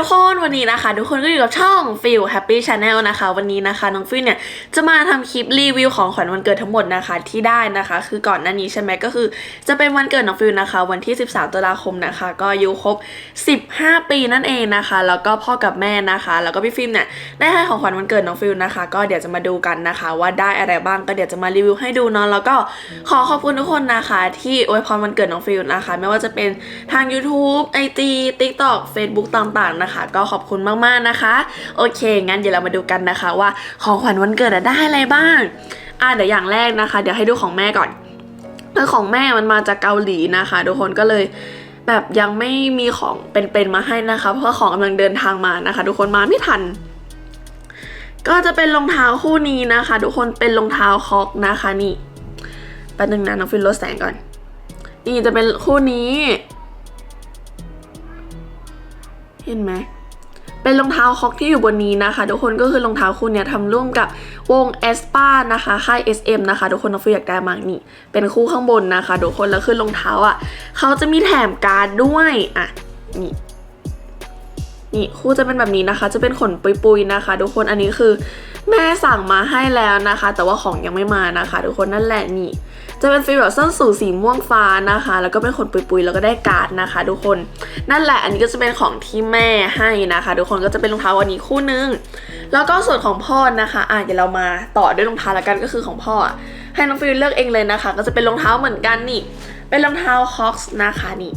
ทุกคนวันนี้นะคะ ทุกคนก็อยู่กับช่อง Feel Happy Channel นะคะ วันนี้นะคะน้องฟิลเนี่ยจะมาทำคลิปรีวิวของขวัญวันเกิดทั้งหมดนะคะที่ได้นะคะ คือก่อนหน้านี้ใช่ไหมก็คือ จะเป็นวันเกิดน้องฟิลนะคะ วันที่ 13ตุลาคมนะคะ ก็อายุครบ 15 ปีนั่นเองนะคะ แล้วก็พ่อกับแม่นะคะ แล้วก็พี่ฟิลเนี่ยได้ให้ของขวัญวันเกิดน้องฟิลนะคะ ก็เดี๋ยวจะมาดูกันนะคะ ว่าได้อะไรบ้างก็เดี๋ยวจะมารีวิวให้ดูเนาะแล้วก็ขอขอบคุณทุกคนนะคะ ที่อวยพรวันเกิดน้องฟิลนะคะ ไม่ว่าจะเป็นทาง YouTube IG TikTok Facebook ต่างๆนะคะก็ขอบคุณมากๆนะคะ โอเค งั้นเดี๋ยวเรามาดูกันนะคะ ว่าของขวัญวันเกิดได้อะไรบ้างอะเดี๋ยวอย่างแรกนะคะ เดี๋ยวให้ดูของแม่ก่อนคือของแม่มันมาจากเกาหลีนะคะ ทุกคนก็เลยแบบยังไม่มีของเป็นๆมาให้นะคะ เพราะของกำลังเดินทางมานะคะ ทุกคนมาไม่ทัน ก็จะเป็นรองเท้าคู่นี้นะคะ ทุกคนเป็นรองเท้าคอกนะคะนี่แป๊บนึงนะน้องฟิลลดแสงก่อน นี่จะเป็นคู่นี้ เห็นไหมเป็นรองเท้าคอกที่อยู่บนนี้นะคะ ทุกคนก็คือรองเท้าคู่เนี้ยทำร่วมกับวง e s p a นะคะค่าย SM นะคะ ทุกคนน้องฟิลอยากได้มากนี่ เป็นคู่ข้างบนนะคะ ทุกคนแล้วคือรองเท้าอะเขาจะมีแถมการ์ดด้วยอะนี่นี่คู่จะเป็นแบบนี้นะคะ จะเป็นขนปุยๆนะคะ ทุกคนอันนี้คือแม่สั่งมาให้แล้วนะคะ แต่ว่าของยังไม่มานะคะ ทุกคนนั่นแหละนี่ จะเป็นฟีลแบบส้นสูงสีม่วงฟ้านะคะ แล้วก็เป็นขนปุยๆแล้วก็ได้การ์ดนะคะ ทุกคนนั่นแหละอันนี้ก็จะเป็นของที่แม่ให้นะคะ ทุกคนก็จะเป็นรองเท้าวันนี้คู่นึงแล้วก็ส่วนของพ่อนะคะอะเดี๋ยวเรามาต่อด้วยรองเท้าล้วกันก็คือของพ่อ ให้น้องฟิลเลือกเองเลยนะคะ ก็จะเป็นรองเท้าเหมือนกันนี่ เป็นรองเท้าคอกส์นะคะนี่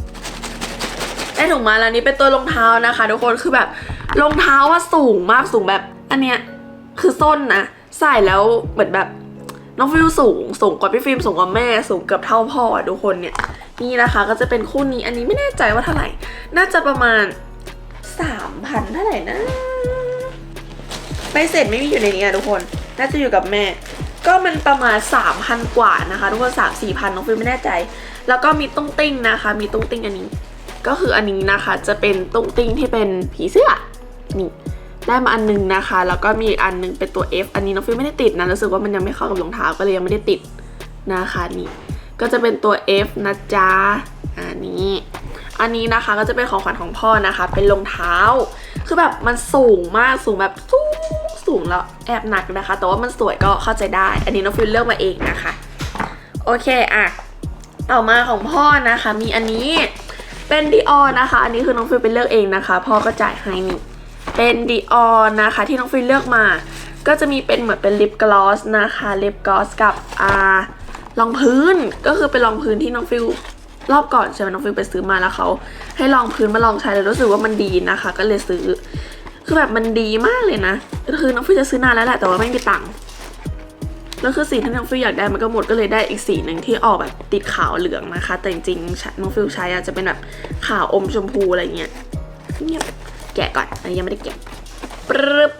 ได้ถุงมาแล้วนี้เป็นตัวรองเท้านะคะ ทุกคนคือแบบรองเท้าว่าสูงมากสูงแบบอันเนี้ยคือส้นนะใส่แล้วเหมือนแบบ น้องฟิลสูงสูงกว่าพี่ฟิล์มสูงกว่าแม่สูงเกือบเท่าพ่อทุกคนเนี่ยนี่นะคะก็จะเป็นคู่นี้อันนี้ไม่แน่ใจว่าเท่าไหร่ น่าจะประมาณสามพันเท่าไหร่นะใบเสร็จไม่มีอยู่ในนี้ทุกคน น่าจะอยู่กับแม่ ก็มันประมาณสามพันกว่านะคะ ทุกคนสามสี่พันน้องฟิลไม่แน่ใจ แล้วก็มีตุ้งติ้งนะคะ มีตุ้งติ้งอันนี้ ก็คืออันนี้นะคะจะเป็นตุ้งติ้งที่เป็นผีเสื้อนี่ ได้มาอันนึงนะคะ แล้วก็มีอีกอันนึงเป็นตัว F อันนี้น้องฟิลไม่ได้ติดนะรู้สึกว่ามันยังไม่เข้ากับรองเท้าก็เลยยังไม่ได้ติดนะคะนี่ก็จะเป็นตัว F นะจ๊ะอันนี้ อันนี้นะคะก็จะเป็นของขวัญของพ่อนะคะ เป็นรองเท้า คือแบบมันสูงมากสูงแบบสูงสูงแล้วแอบหนักนะคะ แต่ว่ามันสวยก็เข้าใจได้ อันนี้น้องฟิลเลือกมาเองนะคะโอเคอะต่อมาของพ่อนะคะ มีอันนี้เป็นดีออนะคะ อันนี้คือน้องฟิลไปเลือกเองนะคะ พ่อก็จ่ายให้นี่ เป็นดีออนนะคะที่น้องฟิลเลือกมา ก็จะมีเป็นเหมือนเป็นลิปกลอสนะคะลิปกลอสกับอ่ารองพื้นก็คือเป็นรองพื้นที่น้องฟิลรอบก่อนใช่ไหมน้องฟิลไปซื้อมาแล้วเขาให้ลองพื้นมาลองใช้แล้วรู้สึกว่ามันดีนะคะ ก็เลยซื้อ คือแบบมันดีมากเลยนะก็คือน้องฟิลจะซื้อนานแล้วแหละแต่ว่าไม่มีตังค์แล้วคือสีที่น้องฟิลอยากได้มันก็หมดก็เลยได้อีกสีหนึ่งที่ออกแบบติดขาวเหลืองนะคะ แต่จริงๆน้องฟิลใช้อะจะเป็นแบบขาวอมชมพูอะไรเงี้ยเงียบ แกะก่อน อันนี้ยังไม่ได้แกะปรึบ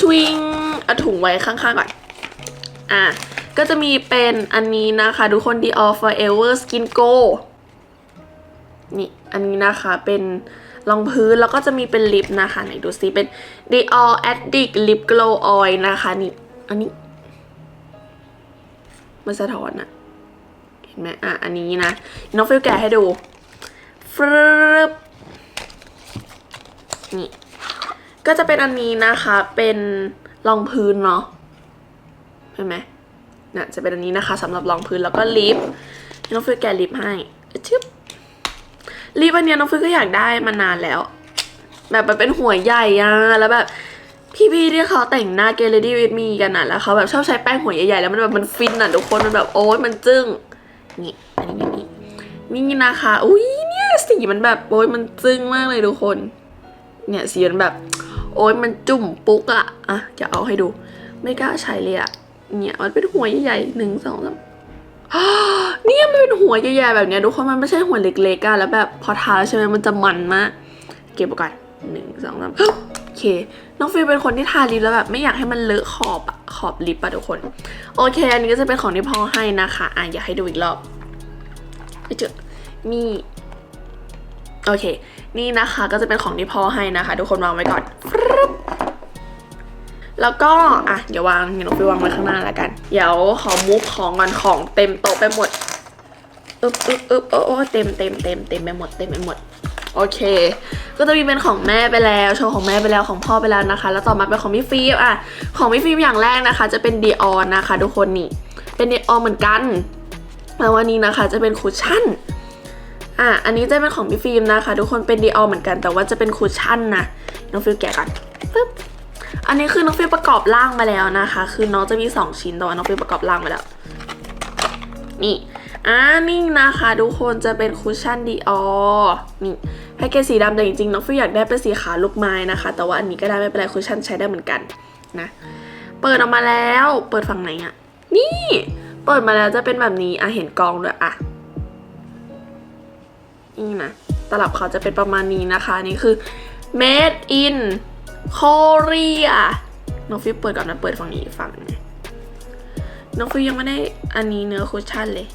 ชวิงเอาถุงไว้ข้างๆก่อน อะ ก็จะมีเป็นอันนี้นะคะทุกคน Dior Forever Skin Go นี่ อันนี้นะคะเป็นรองพื้นแล้วก็จะมีเป็นลิปนะคะไหนดูซิเป็น Dior Addict Lip Glow Oil นะคะนี่ อันนี้ มันสะท้อนอะเห็นไหมอะ อันนี้นะ น้องฟิลแกะให้ดู ฟรึบนี่ ก็จะเป็นอันนี้นะคะ เป็นรองพื้นเนาะเห็นไหมน่ะจะเป็นอันนี้นะคะสำหรับรองพื้นแล้วก็ลิปน้องฟิลแกะลิปให้ชึบรีบอันเนี้ยน้องฟิลก็อยากได้มานานแล้ว แบบมันเป็นหัวใหญ่อะแล้วแบบพี่ๆที่เขาแต่งหน้าเกลดี้วิดมีกันอะแล้วเขาแบบชอบใช้แป้งหัวใหญ่ๆแล้วมันแบบมันฟินอะทุกคนมันแบบโอ๊ยมันจึ้งนี่อันนี้นี่นี่นี่นะคะอุ้ย สีมันแบบโอ๊ยมันจึ้งมากเลยทุกคน เนี่ยสีมันแบบ โอ๊ยมันจุ่มปุ๊กอะอะจะเอาให้ดู ไม่กล้าใช้เลยอะเนี่ยมันเป็นหัวใหญ่ๆหนึ่งสองสามเนี่ยมันเป็นหัวใหญ่ๆแบบเนี้ยทุกคนมันไม่ใช่หัวเล็กๆอะแล้วแบบพอทาแล้วใช่ไหมมันจะมันมากเก็บก่อนหนึ่งสองสามโอเค น้องฟิลเป็นคนที่ทาลิปแล้วแบบไม่อยากให้มันเลอะขอบอะขอบลิปอะทุกคน โอเค อันนี้ก็จะเป็นของที่พ่อให้นะคะ อะอยากให้ดูอีกรอบไม่เจอนี่ โอเค นี่นะคะก็จะเป็นของที่พ่อให้นะคะ ทุกคนวางไว้ก่อน แล้วก็ อะ เดี๋ยววางเดี๋ยวน้องฟิลวางไว้ข้างหน้าแล้วกัน เดี๋ยวขอมุกของก่อนของเต็มโต๊ะไปหมดอึ๊บอึ๊บอึ๊บโอ้โอ้เต็มเต็มเต็มเต็มไปหมดเต็มไปหมด โอเค ก็จะมีเป็นของแม่ไปแล้ว โชว์ของแม่ไปแล้วของพ่อไปแล้วนะคะ แล้วต่อมาเป็นของพี่ฟิล์มอะ ของพี่ฟิล์มอย่างแรกนะคะ จะเป็นดีออนนะคะ ทุกคนนี่ เป็นดีออนเหมือนกัน แล้ววันนี้นะคะจะเป็นคุชชั่น อะอันนี้จะเป็นของพี่ฟิล์มนะคะ ทุกคนเป็นดีออเหมือนกันแต่ว่าจะเป็นคุชชั่นนะน้องฟิลแกะก่อนปึ๊บอันนี้คือน้องฟิลประกอบร่างมาแล้วนะคะ คือน้องจะมี 2 ชิ้นแต่ว่าน้องฟิลประกอบร่างมาแล้ว นี่อ่านี่นะคะ ทุกคนจะเป็นคุชชั่นดีออนี่แพ็กเกจสีดำแต่จริงๆน้องฟิลอยากได้เป็นสีขาวลูกไม้นะคะ แต่ว่าอันนี้ก็ได้ไม่เป็นไรคุชชั่นใช้ได้เหมือนกันนะเปิดออกมาแล้ว เปิดฝั่งไหนอะนี่ เปิดมาแล้วจะเป็นแบบนี้อะเห็นกองด้วยอะ นี่นะตลับเขาจะเป็นประมาณนี้นะคะนี่คือ made in Korea น้องฟิวเปิดก่อนนะเปิดฝั่งนี้ฝั่งนึงน้องฟิวยังไม่ได้อันนี้เนื้อคุชชั่นเลย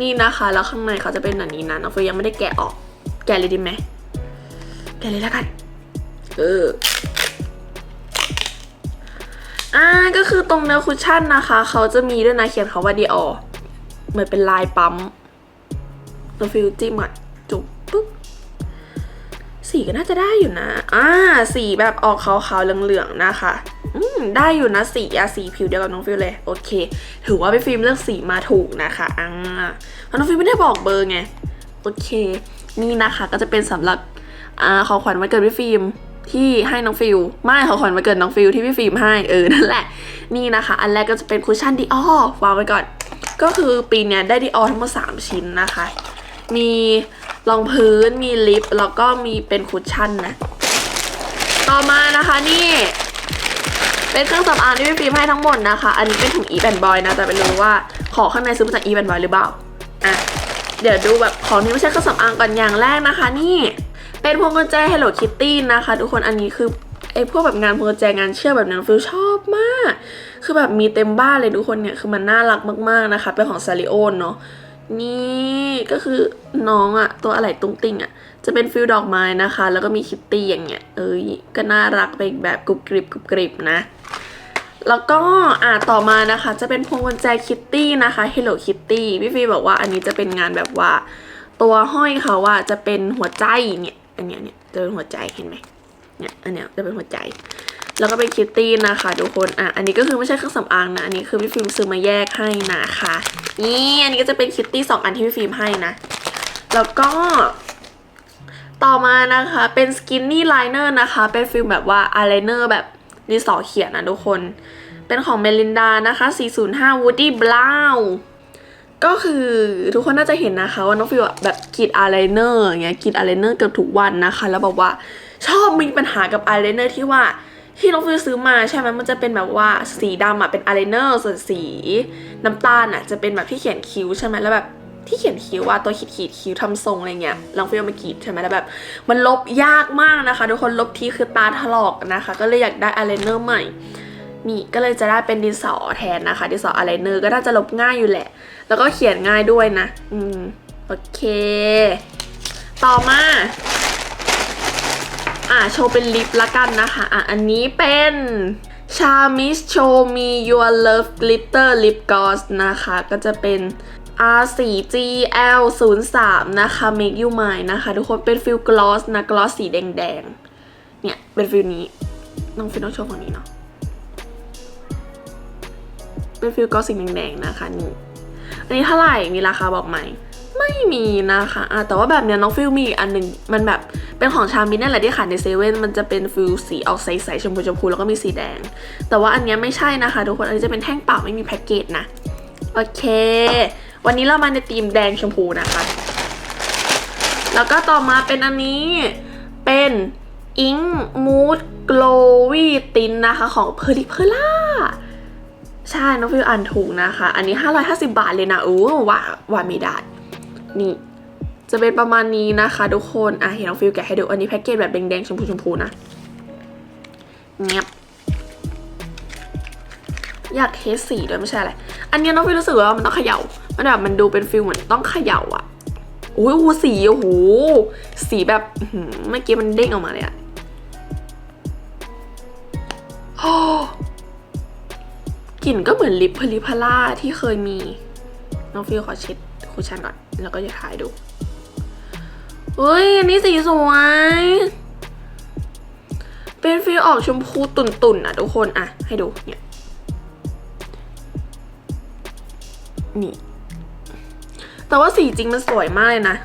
นี่นะคะแล้วข้างในเขาจะเป็นแบบนี้นะน้องฟิวยังไม่ได้แกะออก แกะเลยดีไหมแกะเลยแล้วกันเอออ่าก็คือตรงเนื้อคุชชั่นนะคะ เขาจะมีด้วยนะเขียนเขาว่าดีออเหมือนเป็นลายปั๊ม น้องฟิวจิ้มอะจุ๊บปุ๊บสีก็น่าจะได้อยู่นะ อ่า สีแบบออกขาวๆเหลืองๆนะคะ อืม ได้อยู่นะสีอะสีผิวเดียวกับน้องฟิลเลย โอเค ถือว่าพี่ฟิล์มเลือกสีมาถูกนะคะอ่าเพราะน้องฟิล์มไม่ได้บอกเบอร์ไง โอเค นี่นะคะก็จะเป็นสำหรับ อ่า ของขวัญวันเกิดพี่ฟิล์มที่ให้น้องฟิลไม่ของขวัญวันเกิดน้องฟิลที่พี่ฟิล์มให้ เออ นั่นแหละ นี่นะคะ อันแรกก็จะเป็นคุชชั่นดีออวางไว้ก่อน ก็คือปีนี้ได้ดีออทั้งหมด3ชิ้นนะคะ มีรองพื้นมีลิปแล้วก็มีเป็นคุชชั่นนะ ต่อมานะคะนี่ เป็นเครื่องสำอางที่พี่ฟิล์มให้ทั้งหมดนะคะ อันนี้เป็นถุงอีแอนบอยนะแต่ไม่รู้ว่าของข้างในซื้อมาจากอีแอนบอยหรือเปล่าอะเดี๋ยวดูแบบของที่ไม่ใช่เครื่องสำอางก่อนอย่างแรกนะคะ นี่ เป็นพวงกุญแจ Hello Kitty นะคะ ทุกคนอันนี้คือไอ้พวกแบบงานพวงกุญแจงานเชื่อแบบนี้นฟิลชอบมาก คือแบบมีเต็มบ้านเลยทุกคนเนี่ยคือมันน่ารักมากๆนะคะเป็นของซาริโอนเนาะ นี่ก็คือน้องอะตัวอะไรตุ้งติ่งอะจะเป็นฟิลดอกไม้นะคะ แล้วก็มีคิตตี้อย่างเงี้ยเอ้ยก็น่ารักไปอีกแบบกรุบกริบกรุบกริบนะ แล้วก็อ่าต่อมานะคะ จะเป็นพวงกุญแจคิตตี้นะคะ Hello Kitty พี่ฟีบอกว่าอันนี้จะเป็นงานแบบว่า ตัวห้อยเขาว่าจะเป็นหัวใจเนี่ยอันเนี้ยเนี่ยจะเป็นหัวใจเห็นไหมเนี่ยอันเนี้ยจะเป็นหัวใจ แล้วก็เป็นคิตตี้นะคะทุกคนอะอันนี้ก็คือไม่ใช่เครื่องสำอางนะอันนี้คือพี่ฟิล์มซื้อมาแยกให้นะคะนี่อันนี้ก็จะเป็นคิตตี้สองอันที่พี่ฟิล์มให้นะ แล้วก็ต่อมานะคะเป็นสกินนี่ไลเนอร์นะคะ เป็นฟิลแบบว่าอายไลเนอร์แบบดินสอเขียนนะทุกคน เป็นของเมลินดานะคะ 405 Woody Brown ก็คือทุกคนน่าจะเห็นนะคะว่าน้องฟิวแบบกรีดอายไลเนอร์อย่างเงี้ยกรีดอายไลเนอร์เกือบทุกวันนะคะ แล้วบอกว่าชอบมีปัญหากับอายไลเนอร์ที่ว่า ที่น้องฟิวซื้อมาใช่ไหมมันจะเป็นแบบว่าสีดำอะเป็นอายไลเนอร์ส่วนสีน้ำตาลอะจะเป็นแบบที่เขียนคิ้วใช่ไหมแล้วแบบที่เขียนคิ้วว่าตัวขีดขีดคิ้วทำทรงอะไรเงี้ยลองฟิวเอามากรีดใช่ไหมแล้วแบบ มันลบยากมากนะคะ ทุกคนลบทีคือตาถลอกนะคะ ก็เลยอยากได้อายไลเนอร์ใหม่ นี่ก็เลยจะได้เป็นดินสอแทนนะคะ ดินสออายไลเนอร์ก็น่าจะลบง่ายอยู่แหละ แล้วก็เขียนง่ายด้วยนะ อืม โอเค ต่อมา อะโชว์เป็นลิปละกันนะคะ อะ อันนี้เป็นชามิสโชมี your love glitter lip gloss นะคะ ก็จะเป็น R4GL 0 3 นะคะ make you mine นะคะ ทุกคนเป็นฟิลกลอสนะกลอสสีแดงๆ เนี่ย เป็นฟิลนี้ น้องฟิลต้องโชว์ฝั่งนี้เนาะเป็นฟิลกลอสสีแดงๆ นะคะนี่ อันนี้เท่าไหร่มีราคาบอกไหม ไม่มีนะคะอะแต่ว่าแบบเนี้ยน้องฟิลมีอีกอันหนึ่งมันแบบ เป็นของชามินนั่นแหละที่ขายในเซเว่นมันจะเป็นฟิลสีออกใสๆชมพูชมพูแล้วก็มีสีแดง แต่ว่าอันนี้ไม่ใช่นะคะ ทุกคนอันนี้จะเป็นแท่งเปล่าไม่มีแพ็กเกจนะโอเค วันนี้เรามาในธีมแดงชมพูนะคะ แล้วก็ต่อมาเป็นอันนี้เป็นอิงมูดโกลวีตินนะคะของเพอร์ลิเพอร่าใช่น้องฟิวอ่านถูกนะคะ อันนี้ 550 บาทเลยนะอู้ว่าว่าไม่ได้นี่ จะเป็นประมาณนี้นะคะทุกคนอะเห็นน้องฟิวแกะให้ดูอันนี้แพ็กเกจแบบแดงๆชมพูชมพูนะเงียบอยากเทสสีด้วยไม่ใช่อะไร อันนี้น้องฟิวรู้สึกว่ามันต้องเขย่า มันแบบมันดูเป็นฟิลเหมือนต้องเขย่าอะอุ้ยโอ้โหสีโอ้โหสีแบบเมื่อกี้มันเด้งออกมาเลยอะโอ้กลิ่นก็เหมือนลิปพลิพาร่าที่เคยมี น้องฟิวขอเช็ดคุชชั่นก่อน แล้วก็จะถ่ายดู เฮ้ยอันนี้สีสวย เป็นฟิลออกชมพูตุ่นๆอะทุกคนอะ ให้ดูเนี่ยนี่ แต่ว่าสีจริงมันสวยมากเลยนะ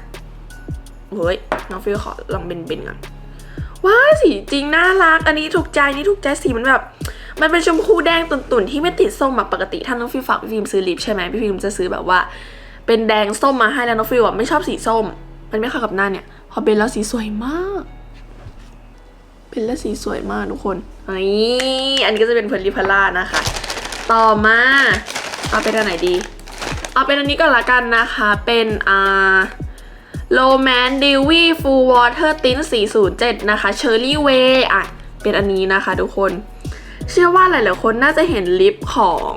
เฮ้ยน้องฟิลขอลองเบนๆก่อนว้าสีจริงน่ารัก อันนี้ถูกใจนี่ถูกใจสีมันแบบ มันเป็นชมพูแดงตุ่นๆที่ไม่ติดส้มแบบปกติถ้าน้องฟิลฝากพี่ฟิล์มซื้อลิปใช่ไหมพี่ฟิล์มจะซื้อแบบว่า เป็นแดงส้มมาให้แล้วน้องฟิลอะไม่ชอบสีส้ม มันไม่เข้ากับหน้าเนี่ย พอเป็นแล้วสีสวยมากเป็นแล้วสีสวยมากทุกคนนี่อันนี้ก็จะเป็นเพลลิพล่านะคะ ต่อมา เอาเป็นอันไหนดี เอาเป็นอันนี้ก่อนละกันนะคะ เป็นอ่าโ o แมนดิวี่ฟูลวอเตอร์ติน407 นะคะเชอร์รี่เวย์อะ เป็นอันนี้นะคะทุกคน เชื่อว่าหลาย ๆ คนน่าจะเห็นลิปของ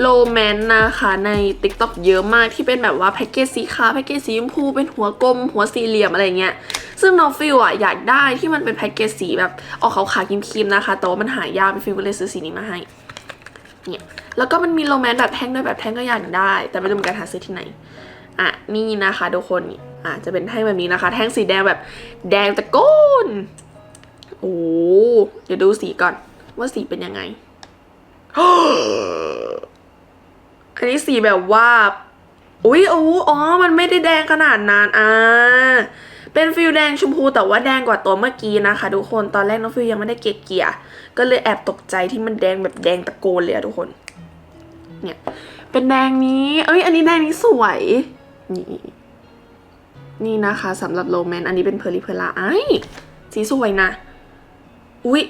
โ o แมนนะคะใน TikTok เยอะมากที่เป็นแบบว่าแพ็กเกจสีขาวแพ็กเกจสีชมพูเป็นหัวกลม หัวสี่เหลี่ยมอะไรเงี้ยซึ่งน้องฟิลอะอยากได้ที่มันเป็นแพ็กเกจสีแบบออกขาวๆครีมๆนะคะแต่ว่ามันหายากฟิลก็เลยซื้อสีนี้มาให้เนี่ยแล้วก็มันมีโรแมนต์แบบแท่งด้วยแบบแท่งก็อยากได้ แต่ไม่รู้เหมือนกันหาซื้อที่ไหนอะนี่นะคะทุกคนอะจะเป็นแท่งแบบนี้นะคะ แท่งสีแดงแบบแดงตะโกนโอ้เดี๋ยวดูสีก่อนว่าสีเป็นยังไง อันนี้สีแบบว่าอุ๊ยโอ้อ๋อ มันไม่ได้แดงขนาดนั้นอ่าเป็นฟิลแดงชมพูแต่ว่าแดงกว่าตัวเมื่อกี้นะคะ ทุกคนตอนแรกน้องฟิลยังไม่ได้เกลียเกียก็เลยแอบตกใจที่มันแดงแบบแดงตะโกนเลยอะทุกคน เนี่ย เป็นแดงนี้ เอ้ย อันนี้แดงนี้สวยนี่นี่นะคะสำหรับโรแมนอันนี้เป็นเพอร์ลิเพล่าไอสีสวยนะ อุ๊ย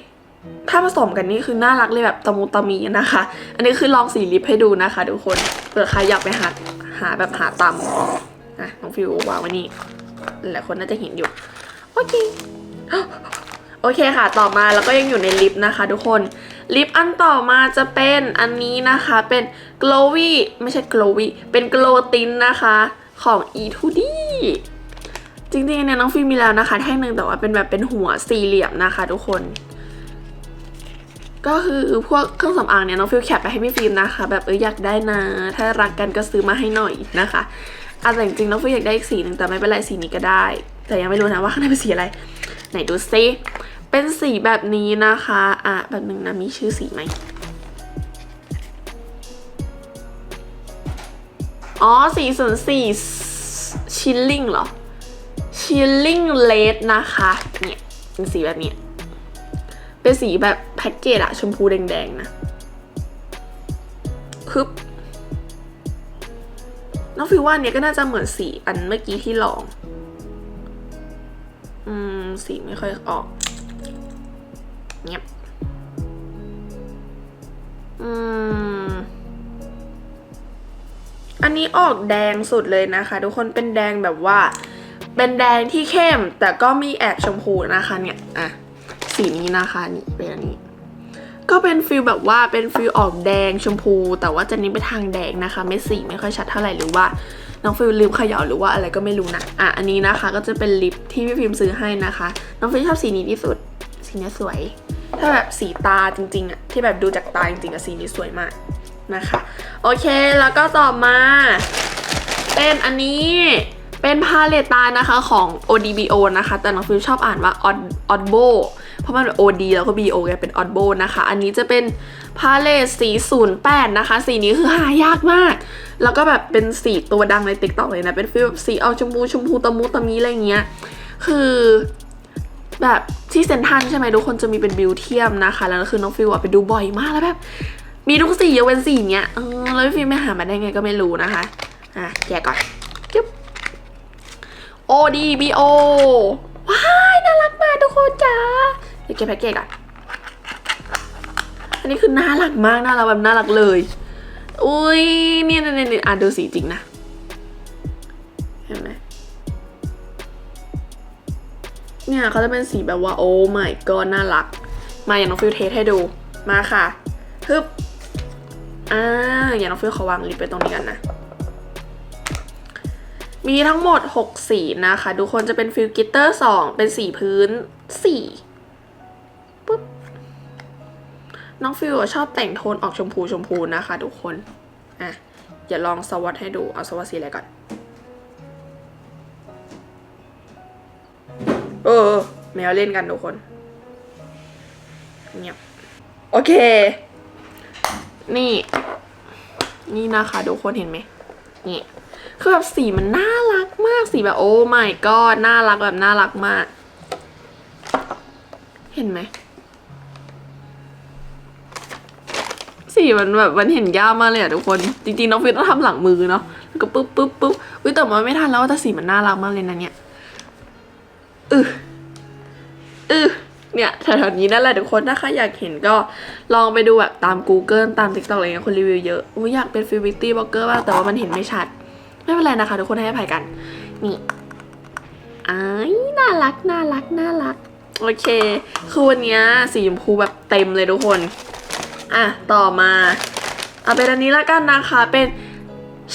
ถ้าผสมกันนี่คือน่ารักเลยแบบตะมูตะมีนะคะ อันนี้คือลองสีลิปให้ดูนะคะทุกคนเผื่อใครอยากไปหาหาแบบหาตำอะน้องฟิววางไว้นี่หลายคนน่าจะเห็นอยู่ โอเคโอเคค่ะ ต่อมาแล้วก็ยังอยู่ในลิปนะคะทุกคน ลิปอันต่อมาจะเป็นอันนี้นะคะ เป็น glowy ไม่ใช่ glowy เป็น glow tint นะคะของ e2d จริงๆเนี่ยน้องฟิมมีแล้วนะคะ แท่งหนึ่งแต่ว่าเป็นแบบเป็นหัวสี่เหลี่ยมนะคะทุกคน ก็คือพวกเครื่องสำอางเนี่ยน้องฟิลแคปไปให้พี่ฟิล์มนะคะ แบบเอออยากได้นะ ถ้ารักกันก็ซื้อมาให้หน่อยนะคะอะแต่จริงๆน้องฟิลอยากได้อีกสีหนึ่งแต่ไม่เป็นไรสีนี้ก็ได้ แต่ยังไม่รู้นะว่าข้างในเป็นสีอะไร ไหนดูซิเป็นสีแบบนี้นะคะอะแบบหนึ่งนะมีชื่อสีไหมอ๋อสีส่วนสี่ชิลลิ่งเหรอชิลลิ่งเลดนะคะเนี่ยเป็นสีแบบนี้ เป็นสีแบบแพ็กเกจอะชมพูแดงๆนะคึบน้องฟิวว่านเนี้ยก็น่าจะเหมือนสีอันเมื่อกี้ที่ลอง อืม สีไม่ค่อยออกเงียบอืม อันนี้ออกแดงสุดเลยนะคะ ทุกคนเป็นแดงแบบว่า เป็นแดงที่เข้มแต่ก็มีแอบชมพูนะคะเนี่ย อะ สีนี้นะคะนี่เป็นอันนี้ ก็เป็นฟิลแบบว่าเป็นฟิลออกแดงชมพู แต่ว่าจะนี้ไปทางแดงนะคะไม่สีไม่ค่อยชัดเท่าไหร่หรือว่าน้องฟิลลืมขย่าหรือว่าอะไรก็ไม่รู้นะอะอันนี้นะคะก็จะเป็นลิปที่พี่ฟิล์มซื้อให้นะคะ น้องฟิลชอบสีนี้ที่สุดสีนี้สวย ถ้าแบบสีตาจริงๆอะที่แบบดูจากตาจริงๆอะสีนี้สวยมากนะคะ โอเคแล้วก็ต่อมา เป็นอันนี้เป็นพาเลตตานะคะของ ODBO นะคะ แต่น้องฟิลชอบอ่านว่า Od Odbo ราะมันเป็น OD แล้วก็ BO ไงเป็น Oddbo นะคะ อันนี้จะเป็นพาเลตสี08 นะคะ สีนี้คือหายากมาก แล้วก็แบบเป็นสีตัวดังใน TikTok เลยนะ เป็นฟีลแบบสีเอาชมพูชมพูตะมุตะมีอะไรเงี้ย คือแบบที่เซนทันใช่ไหมทุกคนจะมีเป็นบิวเทียมนะคะ แล้วคือน้องฟิลอะไปดูบ่อยมากแล้วแบบ มีทุกสียกเว้นสีเนี้ยเออแล้วฟิลไม่หามาได้ไงก็ไม่รู้นะคะอะแกะก่อนจุ๊บ ODBO ว้ายน่ารักมากทุกคนจ้า เดี๋ยวเก็บแพ็กเกจก่อนอันนี้คือน่ารักมากน่ารักแบบน่ารักเลย อุ้ยเนี่ยเนี่ยเนี่ยอะดูสีจริงนะ เห็นไหมเนี่ยเขาจะเป็นสีแบบว่าโอ้ my god น่ารัก มาอย่างน้องฟิลเทสให้ดูมาค่ะฮึบอ่าอย่างน้องฟิลเขาวางลิปไปตรงนี้กันนะ มีทั้งหมด 6 สีนะคะ ทุกคนจะเป็นฟิลกิตเตอร์ 2 เป็นสีพื้น 4 น้องฟิลอะชอบแต่งโทนออกชมพูชมพูนะคะ ทุกคน อะอย่าลองสวอตให้ดู เอาสวอตสีอะไรก่อน เออ แมวเล่นกันทุกคน เงียบ โอเค นี่ นี่นะคะทุกคนเห็นไหม นี่คือแบบสีมันน่ารักมากสีแบบโอ้ my god น่ารักแบบน่ารักมาก เห็นไหม สีมันแบบมันเห็นยากมากเลยอะทุกคน จริงๆน้องฟิวต้องทำหลังมือเนาะแล้วก็ปุ๊บปุ๊บปุ๊บอุ้ยแต่มันไม่ทันแล้วแต่สีมันน่ารักมากเลยนะเนี่ยอืออือเนี่ยแถวๆนี้นั่นแหละทุกคนถ้าใครอยากเห็นก็ลองไปดูแบบตาม Google ตาม TikTok อะไรเงี้ยคนรีวิวเยอะอุ้ยอยากเป็นฟิวบิตี้บล็อกเกอร์บ้างแต่ว่ามันเห็นไม่ชัด ไม่เป็นไรนะคะ ทุกคนให้อภัยกัน นี่อ้ายน่ารักน่ารักน่ารัก โอเค คือวันนี้สีชมพูแบบเต็มเลยทุกคน อะ ต่อมาเอาเป็นอันนี้ละกันนะคะเป็น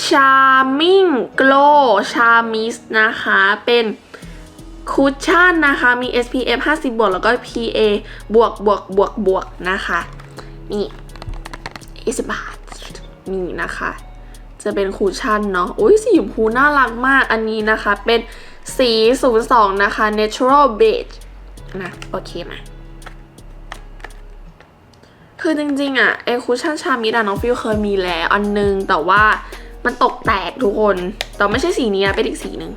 Charming Glow Charmis นะคะ เป็นคุชชั่นนะคะ มี SPF 50 บวก แล้วก็ PA บวกบวกบวกบวกนะคะ นี่20บาท นี่นะคะ จะเป็นคุชชั่นเนาะอุ้ยสีชมพูน่ารักมากอันนี้นะคะ เป็นสี 02 นะคะ Natural Beige นะ โอเคมา คือจริงๆอะไอคูชชั่นชามิดอะน้องฟิวเคยมีแล้วอันนึง แต่ว่ามันตกแตกทุกคน แต่ไม่ใช่สีนี้นะเป็นอีกสีหนึ่ง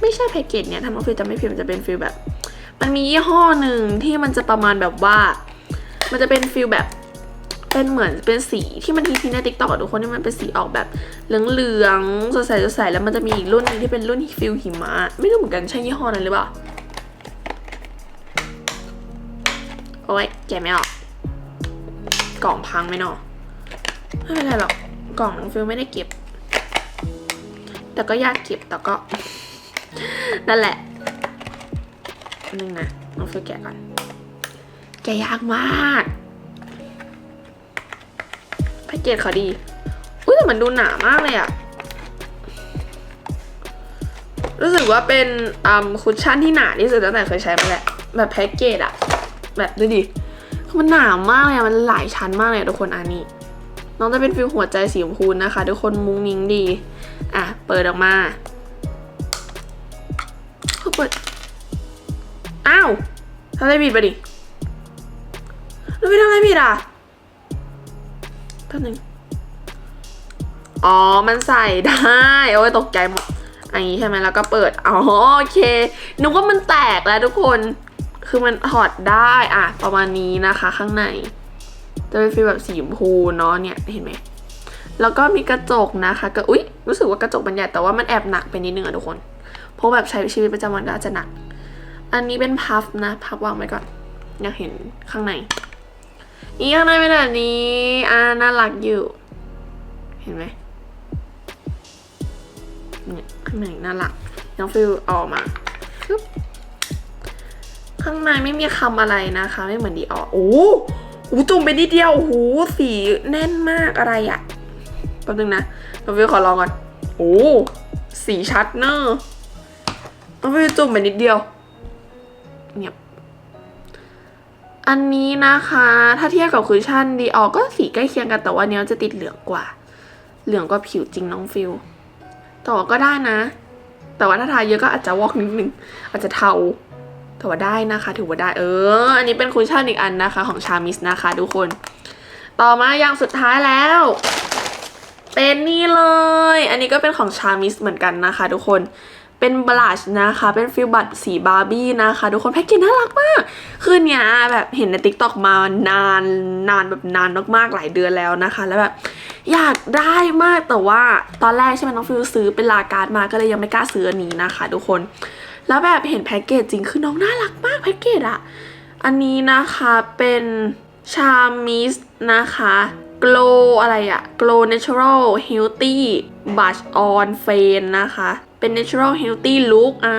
ไม่ใช่แพคเกจเนี้ยถ้าน้องฟิวจะไม่ผิดมันจะเป็นฟิลแบบ มันมียี่ห้อหนึ่งที่มันจะประมาณแบบว่า มันจะเป็นฟิลแบบเป็นเหมือนเป็นสีที่มันทีทีในติ๊กต็อกทุกคนที่มันเป็นสีออกแบบเหลืองๆสดใสสดใสแล้วมันจะมีอีกรุ่นหนึงที่เป็นรุ่นฟิลหิมะไม่รู้เหมือนกันใช่ยี่ห้อนั้นหรือเปล่า โอ้ยแกะไม่ออก กล่องพังไหมเนาะไม่เป็นไรหรอก กล่องน้องฟิลไม่ได้เก็บ แต่ก็ยากเก็บแต่ก็นั่นแหละนึงนะน้องฟิลแกะก่อน แกะยากมากแพ็กเกจเขาดี อุ้ยแต่มันดูหนามากเลยอะรู้สึกว่าเป็นอืมคุชชั่นที่หนาที่สุดตั้งแต่เคยใช้มาแหละแบบแพ็กเกจอะ แบบดูดิคือมันหนามากเลยมันหลายชั้นมากเลยทุกคนอันนี้ น้องจะเป็นฟิลหัวใจสีชมพูนะคะ ทุกคนมุ้งมิ้งดี อะ เปิดออกมาเขาเปิด อ้าวทำอะไรผิดไปดิแล้วไปทำอะไรผิดอะแป๊บนึงอ๋อ มันใส่ได้ โอ้ยตกใจหมดอันนี้ใช่ไหมแล้วก็เปิด อ๋อ โอเค นึกว่ามันแตกแล้วทุกคน คือมันถอดได้อะประมาณนี้นะคะ ข้างใน จะเป็นฟีลแบบสีชมพูเนาะเนี่ยเห็นไหมแล้วก็มีกระจกนะคะก็อุ๊ยรู้สึกว่ากระจกมันใหญ่แต่ว่ามันแอบหนักไปนิดนึงอะทุกคน เพราะแบบใช้ชีวิตประจำวันก็อาจจะหนัก อันนี้เป็นพัฟนะพับวางไว้ก่อนอยากเห็นข้างในนี่ข้างในเป็นแบบนี้อ่าน่ารักอยู่ เห็นไหมเนี่ยข้างในน่ารักน้องฟิลอออกมาปึ๊บ ข้างในไม่มีคำอะไรนะคะ ไม่เหมือนดีออโอ้โหจุ่มไปนิดเดียวโอ้โหสีแน่นมากอะไรอะแป๊บนึงนะน้องฟิลขอลองก่อนโอ้สีชัดเนอะน้องฟิลจุ่มไปนิดเดียวเงียบอันนี้นะคะ ถ้าเทียบกับคุชชั่นดีออก็สีใกล้เคียงกันแต่ว่าเนี้ยจะติดเหลืองกว่า เหลืองกว่าผิวจริงน้องฟิลแต่ว่าก็ได้นะ แต่ว่าถ้าทาเยอะก็อาจจะวอกนิดนึงอาจจะเทา แต่ว่าได้นะคะถือว่าได้เออ อันนี้เป็นคุชชั่นอีกอันนะคะ ของชามิสนะคะทุกคน ต่อมาอย่างสุดท้ายแล้ว เป็นนี่เลย อันนี้ก็เป็นของชามิสเหมือนกันนะคะทุกคนเป็นบลัชนะคะ เป็นฟิลบัตสีบาร์บี้นะคะ ทุกคนแพ็กเกจน่ารักมาก คือเนี้ยแบบเห็นในติ๊กต็อกมานานนานแบบนานมากๆหลายเดือนแล้วนะคะ แล้วแบบอยากได้มากแต่ว่าตอนแรกใช่ไหมน้องฟิลซื้อเป็นลาการ์ดมาก็เลยยังไม่กล้าซื้ออันนี้นะคะ ทุกคน แล้วแบบเห็นแพ็กเกจจริงคือน้องน่ารักมากแพ็กเกจอะอันนี้นะคะเป็นชามิสนะคะ Glow อะไรอะ Glow Natural Healthy Blush on f a n นะคะ เป็น Natural Healthy Look อ่า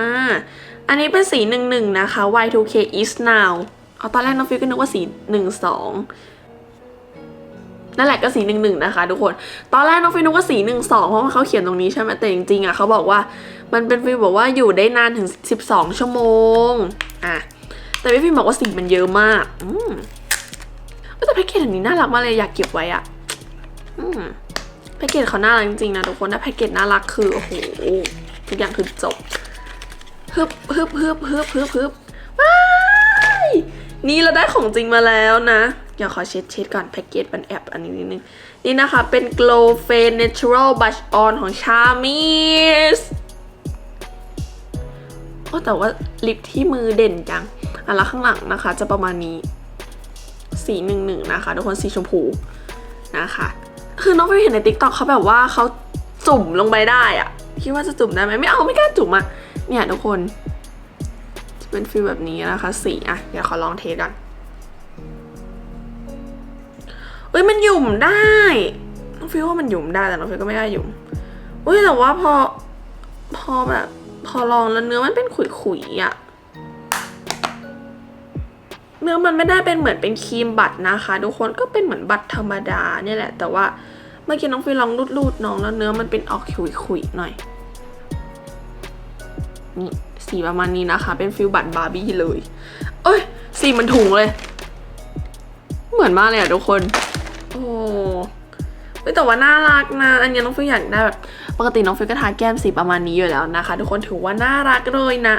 อันนี้เป็นสี 11 นะคะ Y2K is now เอาตอนแรกน้องฟิวก็นึกว่าสี 12 นั่นแหละก็สี 11 นะคะทุกคน ตอนแรกน้องฟิวนึกว่าสี 12 เพราะว่าเขาเขียนตรงนี้ใช่ไหมแต่จริงๆอะเขาบอกว่า มันเป็นฟิลบอกว่าอยู่ได้นานถึง 12 ชั่วโมง อะ แต่พี่ฟิล์มบอกว่าสีมันเยอะมาก อืมแต่แพ็กเกจอันนี้น่ารักมากเลยอยากเก็บไว้อะอืมแพ็กเกจเขาน่ารักจริงๆนะทุกคนถ้าแพ็กเกจน่ารักคือโอ้โหทุกอย่างคือจบฮึบฮึบฮึบฮึบฮึบฮึบว้ายนี่เราได้ของจริงมาแล้วนะ เดี๋ยวขอเช็ดเช็ดก่อนแพ็กเกจมันแอบอันนี้นิดนึง นี่นะคะเป็น Glow Face Natural Blush On ของ Charmis โอ้แต่ว่าลิปที่มือเด่นจังอะแล้วข้างหลังนะคะ จะประมาณนี้สีหนึ่งหนึ่งนะคะ ทุกคนสีชมพูนะคะ คือน้องไปเห็นในติ๊กต็อกเขาแบบว่าเขาจุ่มลงไปได้อะคิดว่าจะจุ่มได้ไหมไม่เอาไม่กล้าจุ่มอะเนี่ยทุกคนจะเป็นฟีลแบบนี้นะคะ สีอะเดี๋ยวขอลองเทสก่อนเอ้ยมันหยุ่มได้น้องฟิลว่ามันหยุ่มได้แต่น้องฟิลก็ไม่ได้หยุ่มเอ้ยแต่ว่าพอพอแบบ พอลองแล้วเนื้อมันเป็นขุยๆอะเนื้อมันไม่ได้เป็นเหมือนเป็นครีมบัตรนะคะทุกคนก็เป็นเหมือนบัตรธรรมดาเนี่ยแหละ แต่ว่าเมื่อกี้น้องฟิลลองรูดๆน้องแล้วเนื้อมันเป็นออกขุยๆหน่อยนี่สีประมาณนี้นะคะ เป็นฟิลบัตรบาร์บี้เลย เอ้ย สีมันถุงเลย เหมือนมากเลยอะทุกคน โอ้ แต่ว่าน่ารักนะ อันนี้น้องฟิวอยากได้แบบ ปกติน้องฟิวก็ทาแก้มสีประมาณนี้อยู่แล้วนะคะ ทุกคนถือว่าน่ารักเลยนะ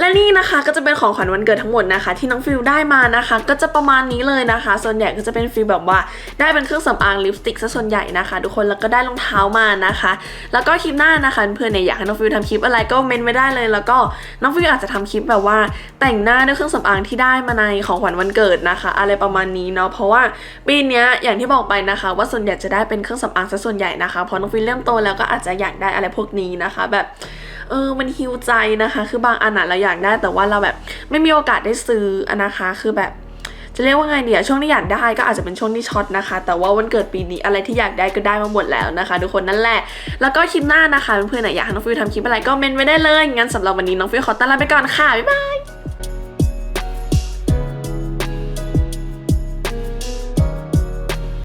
และนี่นะคะก็จะเป็นของขวัญวันเกิดทั้งหมดนะคะ ที่น้องฟิลได้มานะคะ ก็จะประมาณนี้เลยนะคะ ส่วนใหญ่ก็จะเป็นฟิลแบบว่าได้เป็นเครื่องสำอางลิปสติกซะส่วนใหญ่นะคะ ทุกคนแล้วก็ได้รองเท้ามานะคะ แล้วก็คลิปหน้านะคะเพื่อนเนี่ยอยากให้น้องฟิลทำคลิปอะไรก็เมนไว้ได้เลย แล้วก็น้องฟิลอาจจะทำคลิปแบบว่า แต่งหน้าด้วยเครื่องสำอางที่ได้มาในของขวัญวันเกิดนะคะ อะไรประมาณนี้เนาะเพราะว่าปีนี้อย่างที่บอกไปนะคะ ว่าส่วนใหญ่จะได้เป็นเครื่องสำอางซะส่วนใหญ่นะคะเพราะน้องฟิลเริ่มโตแล้วก็อาจจะอยากได้อะไรพวกนี้นะคะ แบบ เออมันฮิวใจนะคะ คือบางอันอะเราอยากได้แต่ว่าเราแบบไม่มีโอกาสได้ซื้ออะนะคะคือแบบจะเรียกว่าไงเดียช่วงที่อยากได้ก็อาจจะเป็นช่วงที่ช็อตนะคะ แต่ว่าวันเกิดปีนี้อะไรที่อยากได้ก็ได้มาหมดแล้วนะคะ ทุกคนนั่นแหละ แล้วก็คลิปหน้านะคะเพื่อนๆอยากให้น้องฟิวทำคลิปอะไรก็เมนไว้ได้เลยงั้นสำหรับวันนี้น้องฟิวขอต้อนรับไปก่อนค่ะบ๊ายบาย